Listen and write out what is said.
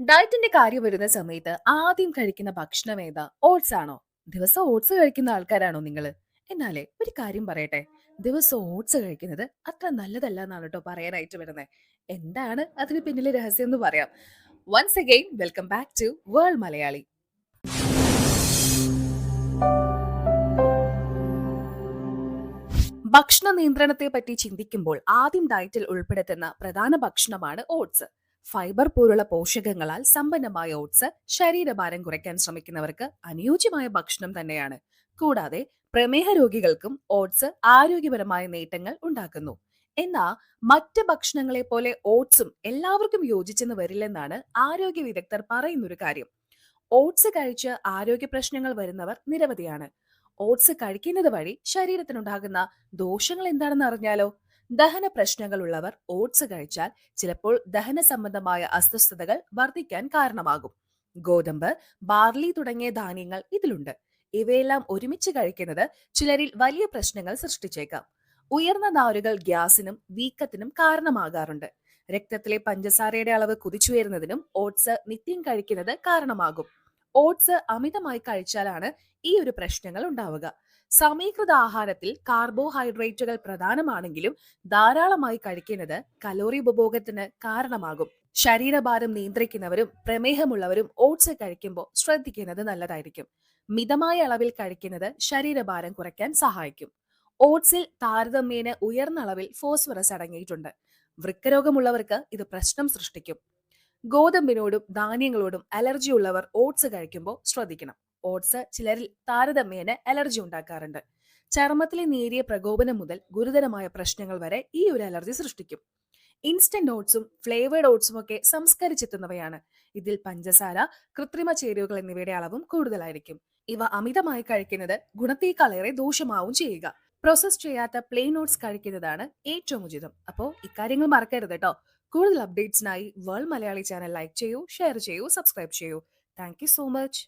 ഡയറ്റിന്റെ കാര്യം വരുന്ന സമയത്ത് ആദ്യം കഴിക്കുന്ന ഭക്ഷണം ഏതാ? ഓട്സ് ആണോ? ദിവസം ഓട്സ് കഴിക്കുന്ന ആൾക്കാരാണോ നിങ്ങൾ എന്നാലേ ഒരു കാര്യം പറയട്ടെ. ദിവസം ഓട്സ് കഴിക്കുന്നത് അത്ര നല്ലതല്ല എന്നാണ് കേട്ടോ പറയാനായിട്ട് വരുന്നത് എന്താണ് അതിന് പിന്നിലെ രഹസ്യം എന്ന് പറയാം. Once again welcome back to world Malayali ഭക്ഷണ നിയന്ത്രണത്തെ പറ്റി ചിന്തിക്കുമ്പോൾ ആദ്യം ഡയറ്റിൽ ഉൾപ്പെടുത്തുന്ന പ്രധാന ഭക്ഷണമാണ് ഓട്സ് ഫൈബർ പോലുള്ള പോഷകങ്ങളാൽ സമ്പന്നമായ ഓട്സ് ശരീരഭാരം കുറയ്ക്കാൻ ശ്രമിക്കുന്നവർക്ക് അനുയോജ്യമായ ഭക്ഷണം തന്നെയാണ്. കൂടാതെ പ്രമേഹ രോഗികൾക്കും ഓട്സ് ആരോഗ്യപരമായ നേട്ടങ്ങൾ ഉണ്ടാക്കുന്നു. എന്നാൽ മറ്റ് ഭക്ഷണങ്ങളെ പോലെ ഓട്സും എല്ലാവർക്കും യോജിച്ചെന്ന് വരില്ലെന്നാണ് ആരോഗ്യ വിദഗ്ധർ പറയുന്നൊരു കാര്യം. ഓട്സ് കഴിച്ച് ആരോഗ്യ പ്രശ്നങ്ങൾ വരുന്നവർ നിരവധിയാണ്. ഓട്സ് കഴിക്കുന്നത് വഴി ശരീരത്തിനുണ്ടാകുന്ന ദോഷങ്ങൾ എന്താണെന്ന് അറിഞ്ഞാലോ? ദഹന പ്രശ്നങ്ങളുള്ളവർ ഓട്സ് കഴിച്ചാൽ ചിലപ്പോൾ ദഹന സംബന്ധമായ അസ്വസ്ഥതകൾ വർദ്ധിക്കാൻ കാരണമാകും. ഗോതമ്പ് ബാർലി തുടങ്ങിയ ധാന്യങ്ങൾ ഇതിലുണ്ട്. ഇവയെല്ലാം ഒരുമിച്ച് കഴിക്കുന്നത് ചിലരിൽ വലിയ പ്രശ്നങ്ങൾ സൃഷ്ടിച്ചേക്കാം. ഉയർന്ന നാരുകൾ ഗ്യാസിനും വീക്കത്തിനും കാരണമാകാറുണ്ട്. രക്തത്തിലെ പഞ്ചസാരയുടെ അളവ് കുതിച്ചുയരുന്നതിനും ഓട്സ് നിത്യം കഴിക്കുന്നത് കാരണമാകും. ഓട്സ് അമിതമായി കഴിച്ചാലാണ് ഈ ഒരു പ്രശ്നങ്ങൾ ഉണ്ടാവുക. സമീകൃത ആഹാരത്തിൽ കാർബോഹൈഡ്രേറ്റുകൾ പ്രധാനമാണെങ്കിലും ധാരാളമായി കഴിക്കുന്നത് കലോറി ഉപഭോഗത്തിന് കാരണമാകും. ശരീരഭാരം നിയന്ത്രിക്കുന്നവരും പ്രമേഹമുള്ളവരും ഓട്സ് കഴിക്കുമ്പോൾ ശ്രദ്ധിക്കുന്നത് നല്ലതായിരിക്കും. മിതമായ അളവിൽ കഴിക്കുന്നത് ശരീരഭാരം കുറയ്ക്കാൻ സഹായിക്കും. ഓട്സിൽ താരതമ്യേന ഉയർന്ന അളവിൽ ഫോസ്ഫറസ് അടങ്ങിയിട്ടുണ്ട്. വൃക്കരോഗമുള്ളവർക്ക് ഇത് പ്രശ്നം സൃഷ്ടിക്കും. ഗോതമ്പിനോടും ധാന്യങ്ങളോടും അലർജി ഉള്ളവർ ഓട്സ് കഴിക്കുമ്പോൾ ശ്രദ്ധിക്കണം. ഓട്സ് ചിലരിൽ താരതമ്യേന അലർജി ഉണ്ടാക്കാറുണ്ട്. ചർമ്മത്തിലെ നേരിയ പ്രകോപനം മുതൽ ഗുരുതരമായ പ്രശ്നങ്ങൾ വരെ ഈ ഒരു അലർജി സൃഷ്ടിക്കും. ഇൻസ്റ്റന്റ് ഓട്സും ഫ്ലേവേർഡ് ഓട്സും ഒക്കെ സംസ്കരിച്ചെത്തുന്നവയാണ്. ഇതിൽ പഞ്ചസാര കൃത്രിമ ചേരുവകൾ എന്നിവയുടെ അളവും കൂടുതലായിരിക്കും. ഇവ അമിതമായി കഴിക്കുന്നത് ഗുണത്തേക്കാളേറെ ദോഷമാവും ചെയ്യുക. പ്രോസസ് ചെയ്യാത്ത പ്ലെയിൻ ഓട്സ് കഴിക്കുന്നതാണ് ഏറ്റവും ഉചിതം. അപ്പോൾ ഇക്കാര്യങ്ങൾ മറക്കരുത് കേട്ടോ കൂടുതൽ അപ്ഡേറ്റ്സിനായി വേൾഡ് മലയാളി ചാനൽ ലൈക്ക് ചെയ്യൂ ഷെയർ ചെയ്യൂ സബ്സ്ക്രൈബ് ചെയ്യൂ. Thank so much.